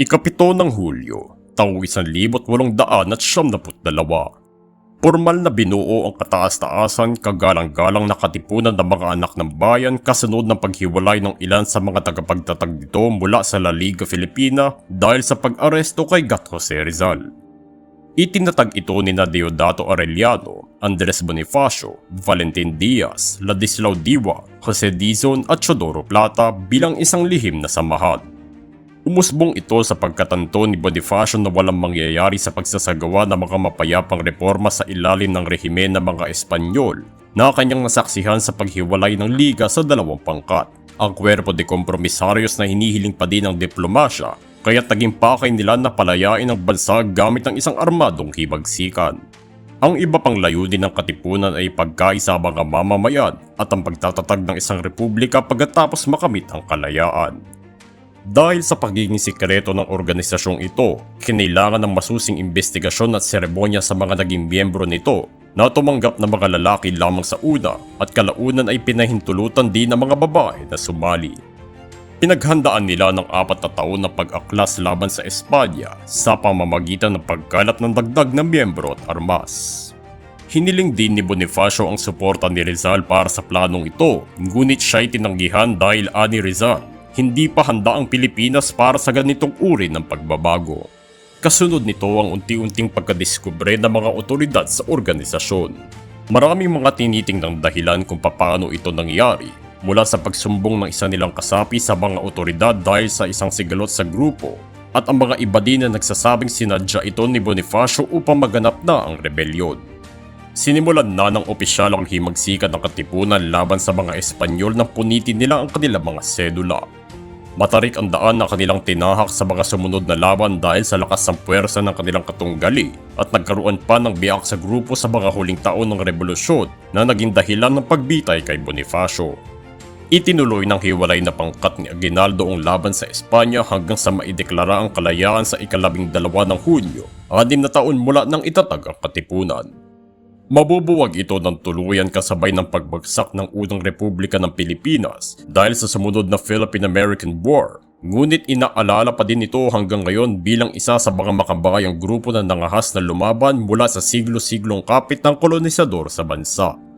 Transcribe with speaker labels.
Speaker 1: Ikapito ng Hulyo, taong 1872. Formal na binuo ang kataas-taasan kagalang-galang na katipunan ng mga anak ng bayan kasunod ng paghiwalay ng ilan sa mga tagapagtatag nito mula sa La Liga Filipina dahil sa pag-aresto kay Gat Jose Rizal. Itinatag ito ni Deodato Arellano, Andres Bonifacio, Valentin Diaz, Ladislao Diwa, Jose Dizon at Chodoro Plata bilang isang lihim na samahan. Umusbong ito sa pagkatanto ni Bonifacio na walang mangyayari sa pagsasagawa ng mga mapayapang reforma sa ilalim ng rehimen ng mga Espanyol na kanyang nasaksihan sa paghiwalay ng liga sa dalawang pangkat. Ang kwerpo de kompromisarios na hinihiling pa din ng diplomasya kaya naging pakay nila na palayain ang bansa gamit ng isang armadong hibagsikan. Ang iba pang layunin ng katipunan ay pagkaisa mga mamamayan at ang pagtatatag ng isang republika pagkatapos makamit ang kalayaan. Dahil sa pagiging sikreto ng organisasyong ito, kinailangan ng masusing investigasyon at seremonya sa mga naging miyembro nito na tumanggap ng mga lalaki lamang sa una at kalaunan ay pinahintulutan din ng mga babae na sumali. Pinaghandaan nila ng apat na taon na pag-aklas laban sa Espanya sa pamamagitan ng pagkalap ng dagdag na miyembro at armas. Hiniling din ni Bonifacio ang suporta ni Rizal para sa planong ito, ngunit siya'y tinanggihan dahil ani Rizal, hindi pa handa ang Pilipinas para sa ganitong uri ng pagbabago. Kasunod nito ang unti-unting pagkadiskubre ng mga otoridad sa organisasyon. Maraming mga tinitingnang dahilan kung papaano ito nangyari mula sa pagsumbong ng isa nilang kasapi sa mga otoridad dahil sa isang sigalot sa grupo at ang mga iba din na nagsasabing sinadya ito ni Bonifacio upang maganap na ang rebelyon. Sinimulan na ng opisyal ang himagsikan ng katipunan laban sa mga Espanyol nang punitin nila ang kanilang mga sedula. Matarik ang daan na kanilang tinahak sa mga sumunod na laban dahil sa lakas ng puwersa ng kanilang katunggali at nagkaroon pa ng biyak sa grupo sa mga huling taon ng revolusyon na naging dahilan ng pagbitay kay Bonifacio. Itinuloy ng hiwalay na pangkat ni Aguinaldo ang laban sa Espanya hanggang sa maideklara ang kalayaan sa ikalabing dalawa ng Hunyo, anim na taon mula nang itatag ang katipunan. Mabubuwag ito ng tuluyan kasabay ng pagbagsak ng unang republika ng Pilipinas dahil sa sumunod na Philippine-American War. Ngunit inaalala pa din ito hanggang ngayon bilang isa sa mga makabayang grupo na nangahas na lumaban mula sa siglo-siglong kapit ng kolonisador sa bansa.